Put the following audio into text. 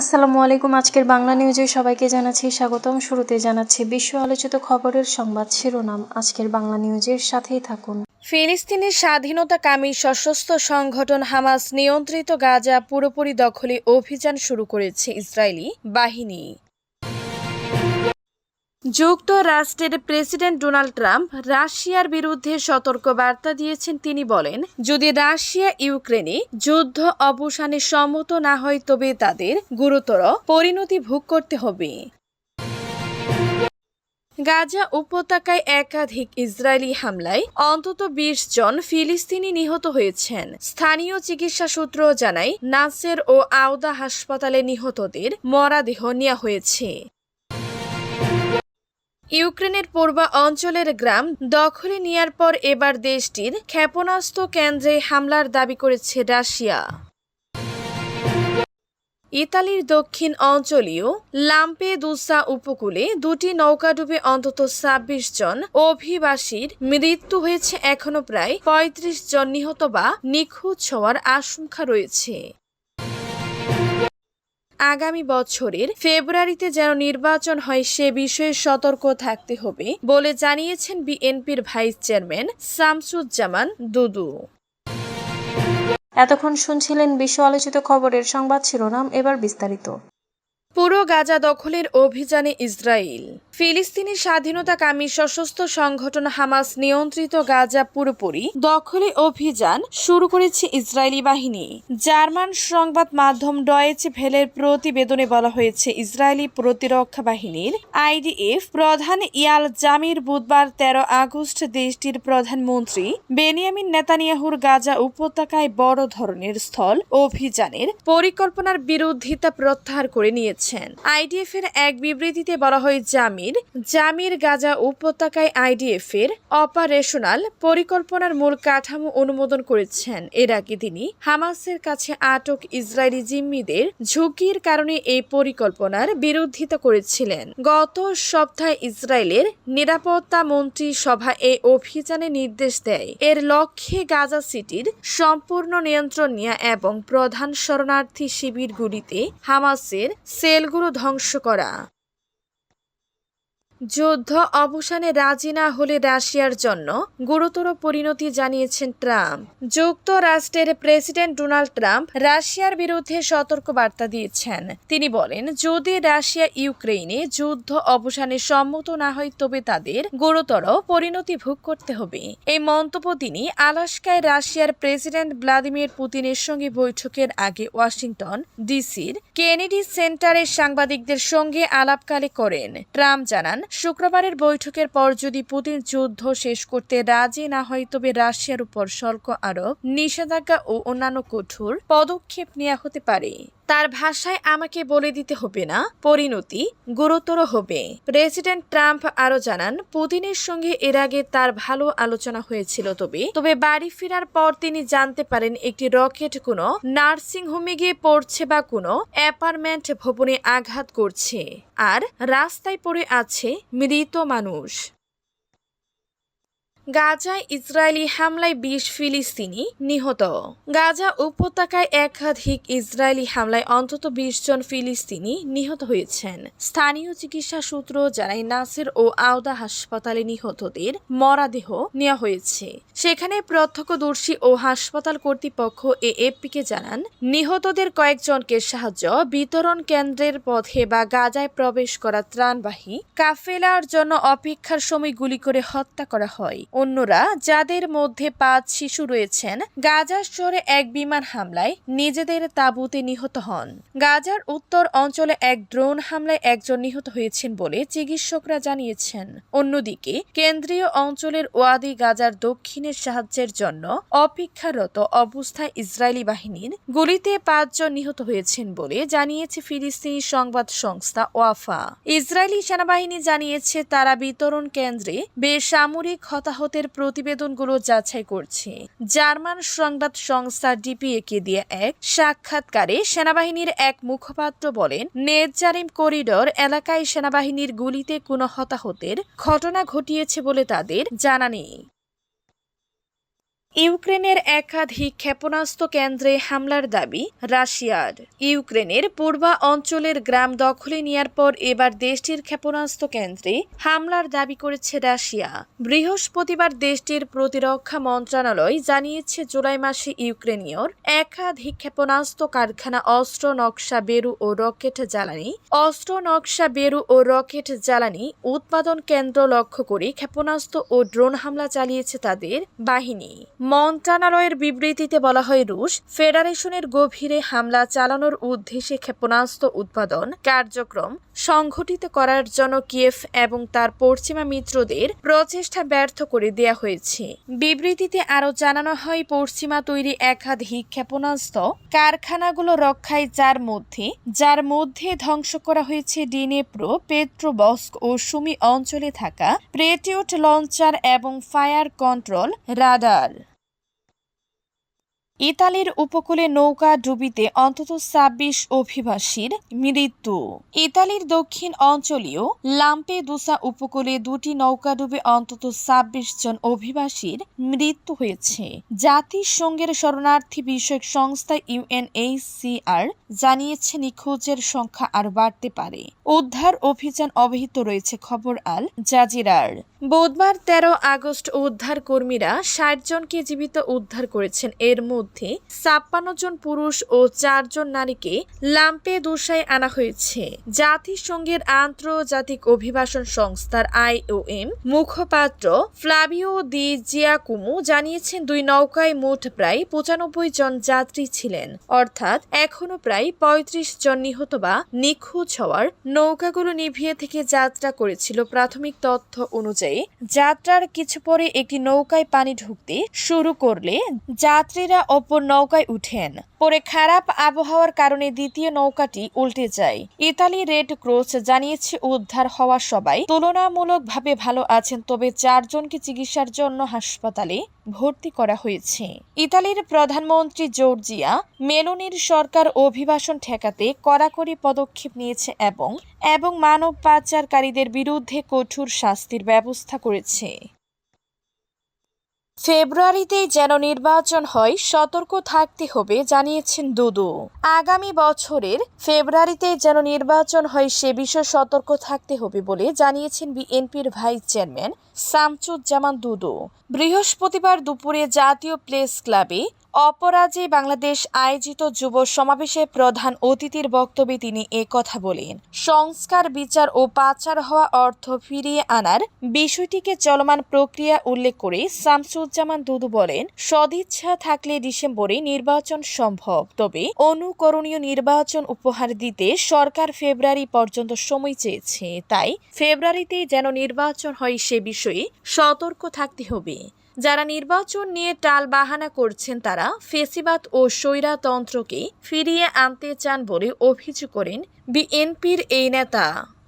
আসসালামু আলাইকুম, আজকের বাংলা নিউজে সবাইকে জানাচ্ছি স্বাগতম। শুরুতে জানাচ্ছি বিশ্ব আলোচিত খবরের সংবাদ শিরোনাম। আজকের বাংলা নিউজের সাথেই থাকুন। ফিলিস্তিনি স্বাধীনতাকামী সশস্ত্র সংগঠন হামাস নিয়ন্ত্রিত গাজা পুরোপুরি দখলে অভিযান শুরু করেছে ইসরায়েলি বাহিনী। যুক্তরাষ্ট্রের প্রেসিডেন্ট ডোনাল্ড ট্রাম্প রাশিয়ার বিরুদ্ধে সতর্ক বার্তা দিয়েছেন তিনি বলেন, যদি রাশিয়া ইউক্রেনে যুদ্ধ অবসানে সম্মত না হয় তবে তাদের গুরুতর পরিণতি ভোগ করতে হবে। গাজা উপত্যকায় একাধিক ইসরায়েলি হামলায় অন্তত বিশ জন ফিলিস্তিনি নিহত হয়েছেন। স্থানীয় চিকিৎসা সূত্র জানায়, নাসের ও আওদা হাসপাতালে নিহতদের মরাদেহ নেওয়া হয়েছে। ইউক্রেনের পূর্বা অঞ্চলের গ্রাম দখলে নেয়ার পর এবার দেশটির ক্ষেপণাস্ত্র কেন্দ্রে হামলার দাবি করেছে রাশিয়া। ইতালির দক্ষিণ অঞ্চলীয় লাম্পেদুসা উপকূলে দুটি নৌকাডুবে অন্তত ছাব্বিশ জন অভিবাসীর মৃত্যু হয়েছে এখনও প্রায় পঁয়ত্রিশ জন নিহত বা নিখোঁজ হওয়ার আশঙ্কা রয়েছে। আগামী বছরের ফেব্রুয়ারিতে যেন নির্বাচন হয়, সে বিষয়ে সতর্ক থাকতে হবে বলে জানিয়েছেন বিএনপির ভাইস চেয়ারম্যান শামসুজ্জামান দুদু। এতক্ষণ শুনছিলেন বিশ্ব আলোচিত খবরের সংবাদ শিরোনাম, এবার বিস্তারিত। পুরো গাজা দখলের অভিযানে ইসরায়েল। ফিলিস্তিনি স্বাধীনতাকামী সশস্ত্র সংগঠন হামাস নিয়ন্ত্রিত গাজা পুরোপুরি দখলে অভিযান শুরু করেছে ইসরায়েলি বাহিনী। জার্মান সংবাদ মাধ্যম ডয়েচে ভেলের প্রতিবেদনে বলা হয়েছে, ইসরায়েলি প্রতিরক্ষা বাহিনীর আইডিএফ প্রধান ইয়াল জামির বুধবার তেরো আগস্ট দেশটির প্রধানমন্ত্রী বেনিয়ামিন নেতানিয়াহুর গাজা উপত্যকায় বড় ধরনের স্থল অভিযানের পরিকল্পনার বিরোধিতা প্রত্যাহার করে নিয়েছেন আইডিএফ এর এক বিবৃতিতে বলা হয়, জামির জামির গাজা উপত্যকায় আইডিএফ এর অপারেশনাল পরিকল্পনার মূল কাঠামো অনুমোদন করেছেন। এর আগে তিনি হামাসের কাছে আটক ইসরায়েলি জিম্মিদের ঝুঁকির কারণে এই পরিকল্পনার বিরোধিতা করেছিলেন। গত সপ্তাহে ইসরায়েলের নিরাপত্তা মন্ত্রী সভা এই অভিযানে নির্দেশ দেয়, এর লক্ষ্যে গাজা সিটির সম্পূর্ণ নিয়ন্ত্রণ নেওয়া এবং প্রধান শরণার্থী শিবিরগুলিতে হামাসের সেলগুলো ধ্বংস করা। যুদ্ধ অবসানে রাজি না হলে রাশিয়ার জন্য গুরুতর পরিণতি জানিয়েছেন ট্রাম্প। যুক্তরাষ্ট্রের প্রেসিডেন্ট ডোনাল্ড ট্রাম্প রাশিয়ার বিরুদ্ধে সতর্ক বার্তা দিয়েছেন। তিনি বলেন, যদি রাশিয়া ইউক্রেনে যুদ্ধ অবসানে সম্মত না হয়, তবে তাদের গুরুতর পরিণতি ভোগ করতে হবে। এই মন্তব্য তিনি আলাস্কায় রাশিয়ার প্রেসিডেন্ট ভ্লাদিমির পুতিনের সঙ্গে বৈঠকের আগে ওয়াশিংটন ডিসির কেনেডি সেন্টারে সাংবাদিকদের সঙ্গে আলাপকালে করেন। ট্রাম্প জানান শুক্রবারের বৈঠকের পর যদি পুতিন যুদ্ধ শেষ করতে রাজি না হয়, তবে রাশিয়ার উপর শুল্ক আরোপ, নিষেধাজ্ঞা ও অন্যান্য কঠোর পদক্ষেপ নেওয়া হতে পারে। তার ভাষায় আমাকে বলে দিতে হবে না। পরিণতি গুরুতর হবে। প্রেসিডেন্ট ট্রাম্প আরও জানান, পুতিনের সঙ্গে এর আগে তার ভালো আলোচনা হয়েছিল তবে তবে বাড়ি ফেরার পর তিনি জানতে পারেন একটি রকেট কোনো, নার্সিং হোমে গিয়ে পড়ছে বা কোনো অ্যাপার্টমেন্ট ভবনে আঘাত করছে। আর রাস্তায় পড়ে আছে মৃত মানুষ। গাজায় ইসরায়েলি হামলায় বিশ ফিলিস্তিনি নিহত। গাজা উপত্যকায় একাধিক ইসরায়েলি হামলায় অন্তত বিশ জন ফিলিস্তিনি নিহত হয়েছেন। স্থানীয় চিকিৎসা সূত্র জানায় নাসের ও আওদা হাসপাতালে নিহতদের মরাদেহ নেওয়া হয়েছে। সেখানে প্রত্যক্ষদর্শী ও হাসপাতাল কর্তৃপক্ষ এ এএফপিকে জানান, নিহতদের কয়েকজনকে সাহায্য বিতরণ কেন্দ্রের পথে বা গাজায় প্রবেশ করা ত্রাণবাহী কাফেলার জন্য অপেক্ষার সময় গুলি করে হত্যা করা হয়। অন্যরা, যাদের মধ্যে পাঁচ শিশু রয়েছেন, গাজার শহরে এক বিমান হামলায় নিজেদের তাঁবুতে নিহত হন। গাজার উত্তর অঞ্চলে এক ড্রোন হামলায় একজন নিহত হয়েছেন বলে চিকিৎসকরা জানিয়েছেন। অন্যদিকে, কেন্দ্রীয় অঞ্চলের ওয়াদি গাজার দক্ষিণের সাহায্যের জন্য অপেক্ষারত অবস্থায় ইসরায়েলি বাহিনীর গুলিতে পাঁচজন নিহত হয়েছেন বলে জানিয়েছে ফিলিস্তিনি সংবাদ সংস্থা ওয়াফা। ইসরায়েলি সেনাবাহিনী জানিয়েছে, তারা বিতরণ কেন্দ্রে বেসামরিক হতাহতের প্রতিবেদনগুলো যাচাই করছে। জার্মান সংবাদ সংস্থা ডিপিএকে দিয়ে এক সাক্ষাৎকারে সেনাবাহিনীর এক মুখপাত্র বলেন নেজারিম করিডর এলাকায় সেনাবাহিনীর গুলিতে কোনো হতাহতের ঘটনা ঘটিয়েছে বলে তাদের জানা নেই। ইউক্রেনের একাধিক ক্ষেপণাস্ত্র কেন্দ্রে হামলার দাবি রাশিয়ার। ইউক্রেনের পূর্বা অঞ্চলের গ্রাম দখলে নেওয়ার পর এবার দেশটির ক্ষেপণাস্ত্র কেন্দ্রে হামলার দাবি করেছে রাশিয়া। বৃহস্পতিবার দেশটির প্রতিরক্ষা মন্ত্রণালয় জানিয়েছে, জুলাই মাসে ইউক্রেনীয়র একাধিক ক্ষেপণাস্ত্র কারখানা অস্ত্র নকশা বেরু ও রকেট জ্বালানি, অস্ত্র নকশা বেরু ও রকেট জ্বালানি উৎপাদন কেন্দ্র লক্ষ্য করে ক্ষেপণাস্ত্র ও ড্রোন হামলা চালিয়েছে তাদের বাহিনী। মন্ত্রণালয়ের বিবৃতিতে বলা হয়, রুশ ফেডারেশনের গভীরে হামলা চালানোর উদ্দেশ্যে ক্ষেপণাস্ত্র উৎপাদন কার্যক্রম সংঘটিত করার জন্য কিয়েফ এবং তার পশ্চিমা মিত্রদের প্রচেষ্টা ব্যর্থ করে দেয়া হয়েছে। বিবৃতিতে আরও জানানো হয়, পশ্চিমা তৈরি একাধিক ক্ষেপণাস্ত্র কারখানাগুলো রক্ষায় যার মধ্যে যার মধ্যে ধ্বংস করা হয়েছে ডিনেপ্রো, পেট্রোবস্ক ও সুমি অঞ্চলে থাকা প্রেটিউট লঞ্চার এবং ফায়ার কন্ট্রোল রাডার। ইতালির উপকূলে নৌকা ডুবিতে অন্তত ছাব্বিশ অভিবাসীর মৃত্যু। ইতালির দক্ষিণ অঞ্চলীয় লাম্পেদুসা উপকূলে দুটি নৌকা ডুবে অন্তত ছাব্বিশ জন অভিবাসীর মৃত্যু হয়েছে। জাতিসংঘের শরণার্থী বিষয়ক সংস্থা ইউএনএইচসিআর জানিয়েছে, নিখোঁজের সংখ্যা আর বাড়তে পারে। উদ্ধার অভিযান অব্যাহত রয়েছে, খবর আল জাজিরার। বুধবার তেরো আগস্ট উদ্ধার কর্মীরা ষাট জনকে জীবিত উদ্ধার করেছেন। এর মধ্যে ছাপ্পান্ন জন পুরুষ ও চারজন নারীকে লাম্পে দোষায় আনা হয়েছে। জাতিসংঘের আন্তর্জাতিক অভিবাসন সংস্থার আইওএম মুখপাত্র ফ্লাভিও দি জিয়াকুমু জানিয়েছেন, দুই নৌকায় মোট প্রায় পঁচানব্বই জন যাত্রী ছিলেন। অর্থাৎ এখনও প্রায় পঁয়ত্রিশ জন নিহত বা নিখোঁজ হওয়ার নৌকাগুলো নিভিয়ে থেকে যাত্রা করেছিল। প্রাথমিক তথ্য অনুযায়ী, যাত্রার কিছু পরে একটি নৌকায় পানি ঢুকতে শুরু করলে যাত্রীরা অপর নৌকায় উঠেন। পরে খারাপ আবহাওয়ার কারণে দ্বিতীয় নৌকাটি উল্টে যায়। ইতালি রেড ক্রস জানিয়েছে উদ্ধার হওয়া সবাই। তুলনামূলকভাবে ভালো আছেন, তবে চারজনকে চিকিৎসার জন্য হাসপাতালে ভর্তি করা হয়েছে। ইতালির প্রধানমন্ত্রী জর্জিয়া মেলোনির সরকার অভিবাসন ঠেকাতে কড়াকড়ি পদক্ষেপ নিয়েছে এবং এবং মানব পাচারকারীদের বিরুদ্ধে কঠোর শাস্তির ব্যবস্থা করেছে। ফেব্রুয়ারিতেই যেন নির্বাচন হয়, সতর্ক থাকতে হবে, জানিয়েছেন দুদু। আগামী বছরের ফেব্রুয়ারিতে যেন নির্বাচন হয়, সে বিষয়ে সতর্ক থাকতে হবে বলে জানিয়েছেন বিএনপির ভাইস চেয়ারম্যান শামসুজ্জামান দুদু। বৃহস্পতিবার দুপুরে জাতীয় প্লেস ক্লাবে অপরাজে বাংলাদেশ আয়োজিত যুব সমাবেশে প্রধান অতিথির বক্তব্যে তিনি কথা বলেন। সংস্কার, বিচার ও পাচার হওয়া অর্থ ফিরিয়ে আনার বিষয়টিকে চলমান প্রক্রিয়া উল্লেখ করে শামসুজ্জামান দুদু বলেন, সদিচ্ছা থাকলে ডিসেম্বরে নির্বাচন সম্ভব। তবে অনুকরণীয় নির্বাচন উপহার দিতে সরকার ফেব্রুয়ারি পর্যন্ত সময় চেয়েছে। তাই ফেব্রুয়ারিতেই যেন নির্বাচন হয় সে বিষয়ে সতর্ক থাকতে হবে। যারা নির্বাচন নিয়ে টাল বাহানা করছেন তারা ফেসিবাদ ও স্বৈরাতন্ত্রকে ফিরিয়ে আনতে চান বলে অভিযোগ করেন বিএনপির এই নেতা।